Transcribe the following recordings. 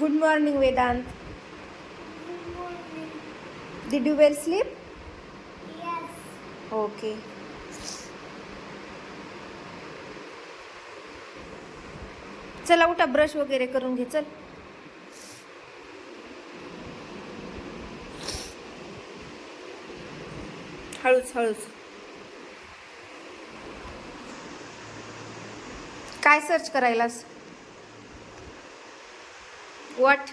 Good morning Vedant did you well sleep okay चला उठा brush वगैरे करून घे चल. हळूच हळूच. काय सर्च करायलास? वाट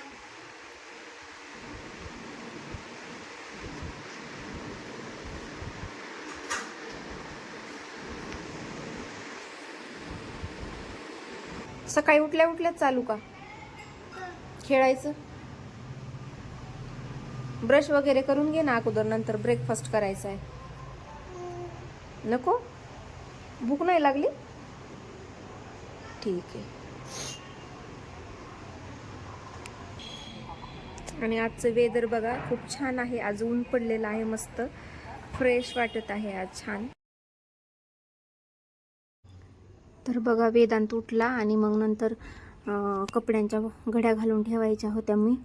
सकाळी उठल्या उठल्याच चालू का? खेळायचं? ब्रश वगैरे करून घे ना अगोदर नंतर ब्रेकफास्ट करायचा आहे. नको? भूक नाही लागली? ठीक आहे. आणि आजचं वेदर बघा खूप छान आहे. आज ऊन पडलेलं आहे मस्त. फ्रेश वाटत आहे आज छान. तर बघा वेदांत उठला आणि मग नंतर कपड्यांच्या घड्या घालून ठेवायच्या होत्या मी.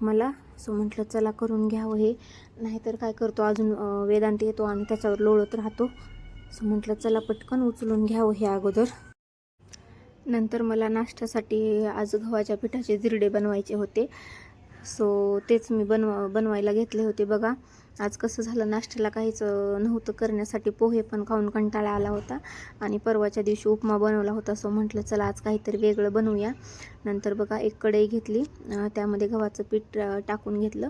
मला सो म्हटलं चला करून घ्यावं हे. नाहीतर काय करतो अजून वेदांत येतो आणि त्याच्यावर लोळत राहतो. सो म्हटलं चला पटकन उचलून घ्यावं हे अगोदर. नंतर मला नाश्त्यासाठी आज गव्हाच्या पिठाचे जिरडे बनवायचे होते. सो तेच मी बनवा बनवायला घेतले होते बघा. आज कसं झालं नाश्त्याला काहीच नव्हतं करण्यासाठी पोहे पण खाऊन कंटाळा आला होता. आणि परवाच्या दिवशी उपमा बनवला होता सो म्हटलं चला आज काहीतरी वेगळं बनवूया. नंतर बघा एक कढई घेतली त्यामध्ये गव्हाचं पीठ टाकून घेतलं.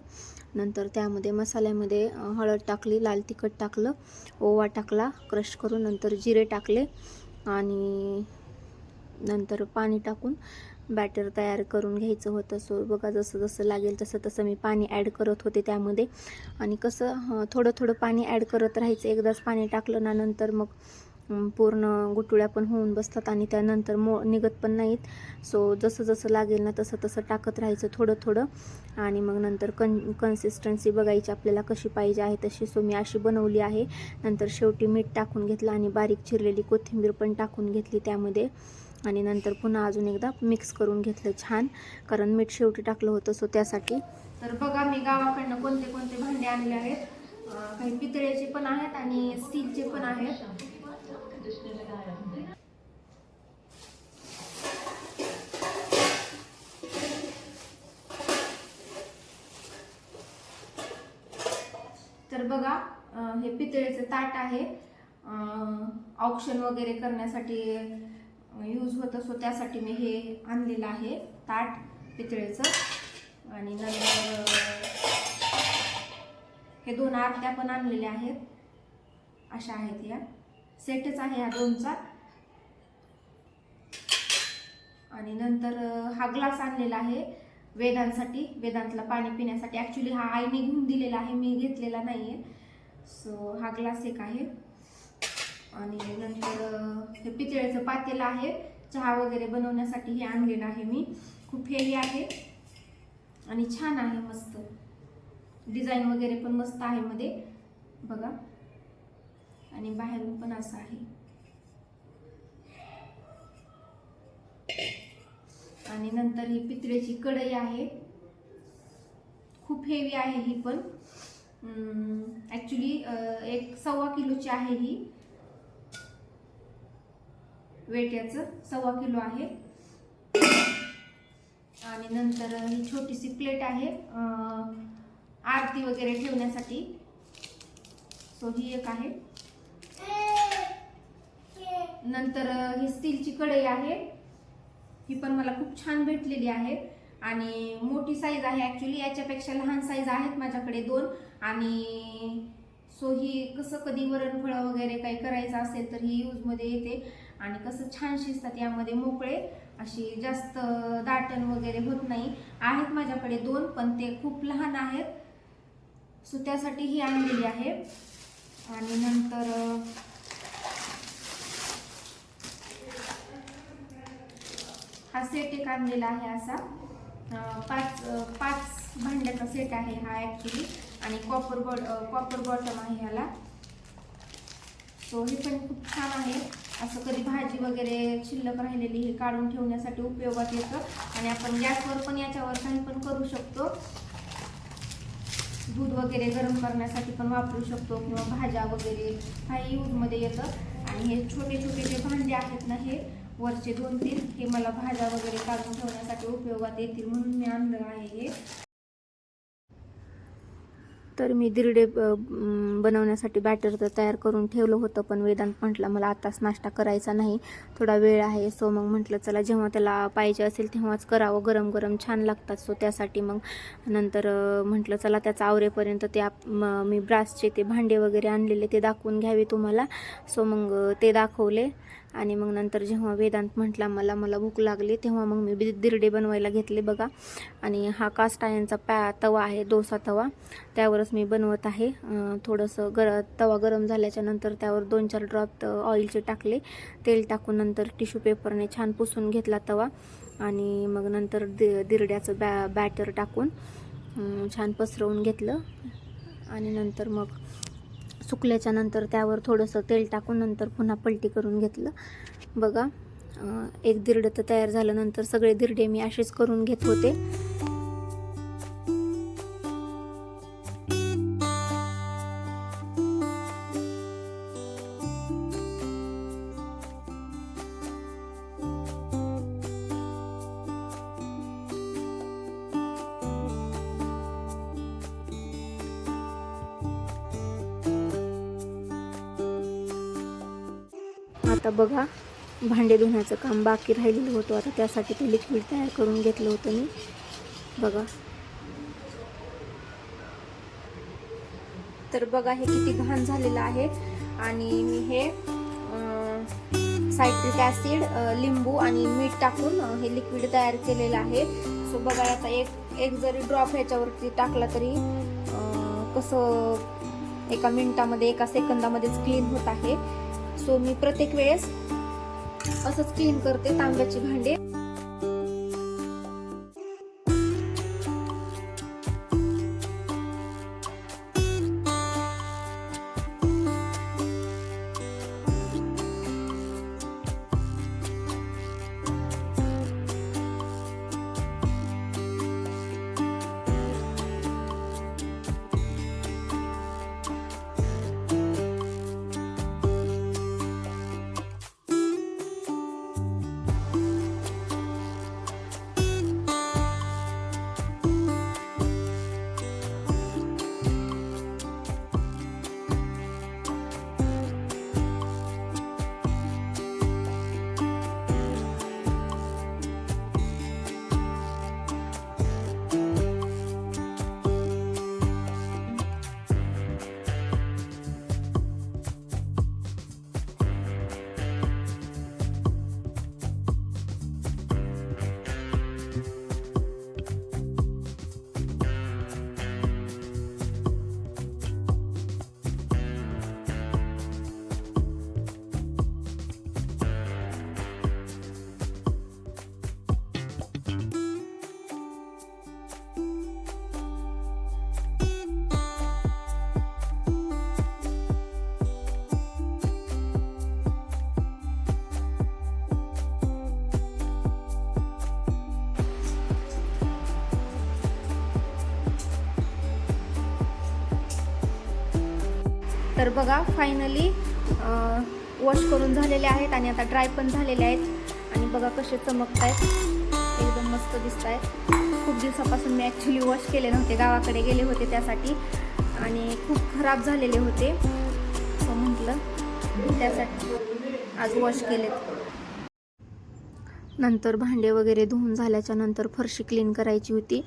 नंतर त्यामध्ये मसाल्यामध्ये हळद टाकली लाल तिखट टाकलं ओवा टाकला क्रश करून नंतर जिरे टाकले. आणि नंतर पाणी टाकून बॅटर तयार करून घ्यायचं होतं. सो बघा जसं जसं लागेल तसं तसं मी पाणी ॲड करत होते त्यामध्ये. आणि कसं थोडं थोडं पाणी ॲड करत राहायचं. एकदाच पाणी टाकलं ना नंतर मग पूर्ण गुटुळ्या पण होऊन बसतात आणि त्यानंतर मो निघत पण नाहीत. सो जसं जसं लागेल ना तसं तसं टाकत राहायचं थोडं थोडं. आणि मग नंतर कन कन्सिस्टन्सी बघायची आपल्याला कशी पाहिजे आहे तशी. सो मी अशी बनवली आहे. नंतर शेवटी मीठ टाकून घेतलं आणि बारीक चिरलेली कोथिंबीर पण टाकून घेतली त्यामध्ये. आणि नंतर पुन्हा अजून एकदा मिक्स करून घेतलं छान. कारण मीठ शेवटी टाकलं होतं सो त्यासाठी. तर बघा मी गावाकडनं कोणते कोणते भांडे आणले आहेत. काही पितळेचे पण आहेत आणि स्टीलचे पण आहेत. तर बघा हे पितळेचं ताट आहे. ऑप्शन वगैरे करण्यासाठी यूज होत असो त्यासाठी मी हे आणलेलं आहे ताट पितळेचं. आणि नंतर हे दोन आरत्या पण आणलेल्या आहेत. अशा आहेत या. सेटच आहे हा दोनचा. आणि नंतर हा ग्लास आणलेला आहे. वेदांसाठी वेदांतला पाणी पिण्यासाठी. ॲक्च्युली हा आईने घेऊन दिलेला आहे मी घेतलेला नाही आहे सो हा ग्लास एक आहे. आणि नंतर हे पितळेचं पातेलं आहे. चहा वगैरे बनवण्यासाठी हे आणलेलं आहे मी. खूप हेवी आहे. आणि छान आहे मस्त. डिझाईन वगैरे पण मस्त आहे मध्ये. बघा. आणि बाहेरून पण असं आहे. आणि नंतर ही पितळेची कढई आहे. खूप हेवी आहे ही पण. ॲक्च्युली एक सव्वा किलोची आहे ही. वेट याचं सव्वा किलो आहे. आणि नंतर ही छोटीशी प्लेट आहे आरती वगैरे ठेवण्यासाठी. सो ही एक आहे. नंतर ही स्टीलची कढई आहे. ही पण मला खूप छान भेटलेली आहे. आणि मोठी साईज आहे ॲक्च्युली याच्यापेक्षा लहान साईज आहेत माझ्याकडे दोन. आणि सो ही कसं कधी वरणफळं वगैरे काही करायचं असेल तर ही यूजमध्ये येते. आणि कसं छान शिजतात यामध्ये मोकळे. अशी जास्त दाटण वगैरे होत नाही. आहेत माझ्याकडे दोन पण ते खूप लहान आहेत. सो त्यासाठी ही आणलेली आहे. आणि नंतर हा सेट एक आणलेला आहे असा. पाच पाच भांड्याचा सेट आहे हा ॲक्च्युली आणि कॉपर बॉ कॉपर बॉटम आहे ह्याला. सो हे पण खूप छान आहे. असं कधी भाजी वगैरे शिल्लक राहिलेली हे काढून ठेवण्यासाठी उपयोगात येतं. आणि आपण गॅसवर पण याच्यावर काही पण करू शकतो. दूध वगैरे गरम करण्यासाठी पण वापरू शकतो किंवा भाज्या वगैरे काही यूजमध्ये येतं. आणि हे छोटे छोटे जे भांडे आहेत ना हे वरचे दोन तीन हे मला भाज्या वगैरे काढून ठेवण्यासाठी उपयोगात येतील म्हणून मी आणलं आहे हे. तर मी दिरडे बनवण्यासाठी बॅटर तर तयार करून ठेवलं होतं पण वेदांत म्हटलं मला आत्ताच नाश्ता करायचा नाही थोडा वेळ आहे. सो मग म्हटलं चला जेव्हा त्याला पाहिजे असेल तेव्हाच करावं गरम गरम छान लागतात. सो त्यासाठी मग नंतर म्हटलं चला त्याचा आवरेपर्यंत ते आप मी ब्रासचे ते भांडे वगैरे आणलेले ते दाखवून घ्यावे तुम्हाला. सो मग ते दाखवले. आणि मग नंतर जेव्हा वेदांत म्हटला मला मला भूक लागली तेव्हा मग मी दिरडे बनवायला घेतले बघा. आणि हा कास्ट आयनचा पॅ तवा आहे डोसा तवा. त्यावरच मी बनवत आहे. थोडंसं गर तवा गरम झाल्याच्यानंतर त्यावर दोन चार ड्रॉप ऑइलचे टाकले. तेल टाकून नंतर टिश्यू पेपरने छान पुसून घेतला तवा. आणि मग नंतर दि दिरड्याचं बॅ बॅटर टाकून छान पसरवून घेतलं. आणि नंतर मग सुकल्याच्या नंतर त्यावर थोडंसं तेल टाकून नंतर पुन्हा पलटी करून घेतलं. बघा एक दिरडं तर तयार झाल्यानंतर सगळे दिरडे मी असेच करून घेत होते. आता बघा भांडे धुण्याचं काम बाकी राहिलेलं होतं. आता त्यासाठी ते लिक्विड तयार करून घेतलं होतं मी. बघा. तर बघा हे किती घाण झालेलं आहे. आणि मी हे सायट्रिक ॲसिड लिंबू आणि मीठ टाकून हे लिक्विड तयार केलेलं आहे. सो बघा आता एक एक जरी ड्रॉप ह्याच्यावरती टाकला तरी कसं एका मिनिटामध्ये एका सेकंदामध्येच क्लीन होत आहे. सो मी प्रत्येक वेळेस असंच क्लीन करते तांब्याची भांडे. तर बघा फायनली वॉश करून झालेले आहेत आणि आता ड्राय पण झालेले आहेत. आणि बघा कसे चमकत आहेत एकदम मस्त दिसत आहेत खूप दिवसापासून मी ॲक्च्युली वॉश केले नव्हते. गावाकडे गेले होते त्यासाठी. आणि खूप खराब झालेले होते. म्हटलं. त्यासाठी आज वॉश केलेत. नंतर भांडे वगैरे धुवून झाल्याच्यानंतर फरशी क्लीन करायची होती.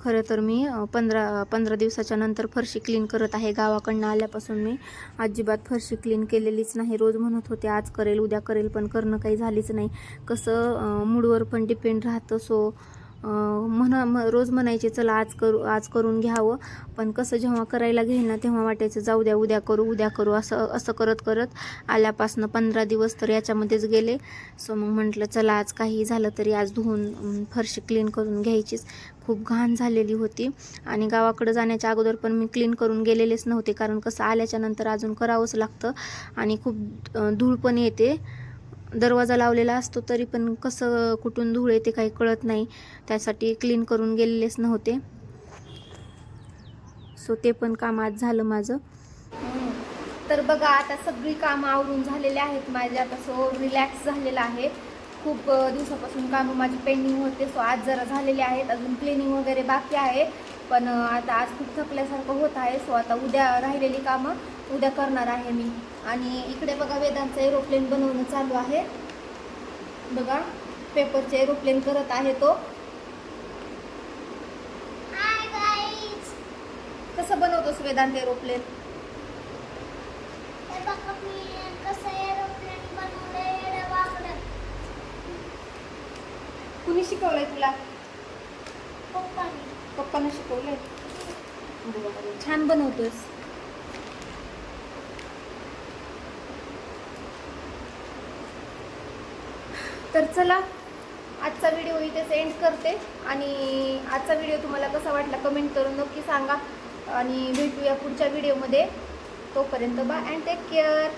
खरं तर मी पंधरा पंधरा दिवसाच्या नंतर फरशी क्लीन करत आहे. गावाकडनं आल्यापासून मी अजिबात फरशी क्लीन केलेलीच नाही. रोज म्हणत होते आज करेल उद्या करेल पण करणं काही झालीच नाही. कसं मूडवर पण डिपेंड राहतं. सो म्हणा म- रोज म्हणायचे चला आज करू आज करून घ्यावं. पण कसं जेव्हा करायला घेईना तेव्हा वाटायचं जाऊ द्या उद्या करू उद्या करू. असं असं करत करत आल्यापासनं पंधरा दिवस तर याच्यामध्येच गेले. सो मग म्हटलं चला आज काही झालं तरी आज धुवून फरशी क्लीन करून घ्यायचीच. खूप घाण झालेली होती. आणि गावाकडं जाण्याच्या अगोदर पण मी क्लीन करून गेलेलेच नव्हते. कारण कसं आल्याच्यानंतर अजून करावंच लागतं. आणि खूप धूळ पण येते. दरवाजा लावलेला असतो तरी पण कसं कुठून धूळ येते काही कळत नाही. त्यासाठी क्लीन करून गेलेलेच नव्हते. सो ते पण काम आज झालं माझं. तर बघा आता सगळी कामं आवरून झालेली आहेत माझे. आता सो रिलॅक्स झालेलं आहे. खूप दिवसापासून कामं माझी पेंडिंग होते. सो आज जरा झालेले आहेत. अजून क्लिनिंग वगैरे बाकी आहे. पण आता आज खूप थकल्यासारखं होत आहे सो आता उद्या राहिलेली कामं उद्या करणार आहे मी. आणि इकडे बघा वेदांचं एरोप्लेन बनवणं चालू आहे. बघा पेपरचे एरोप्लेन करत आहे तो. कसं बनवतोस वेदांत एरोप्लेन कुणी शिकवलंय तुला? पप्पानी. पप्पाने शिकवले छान बनवतोस तर चला आजचा व्हिडिओ इथेच एंड करते आणि आजचा व्हिडिओ तुम्हाला कसा वाटला कमेंट करून नक्की सांगा. आणि भेटूया पुढच्या व्हिडिओमध्ये. तोपर्यंत बा अँड टेक केअर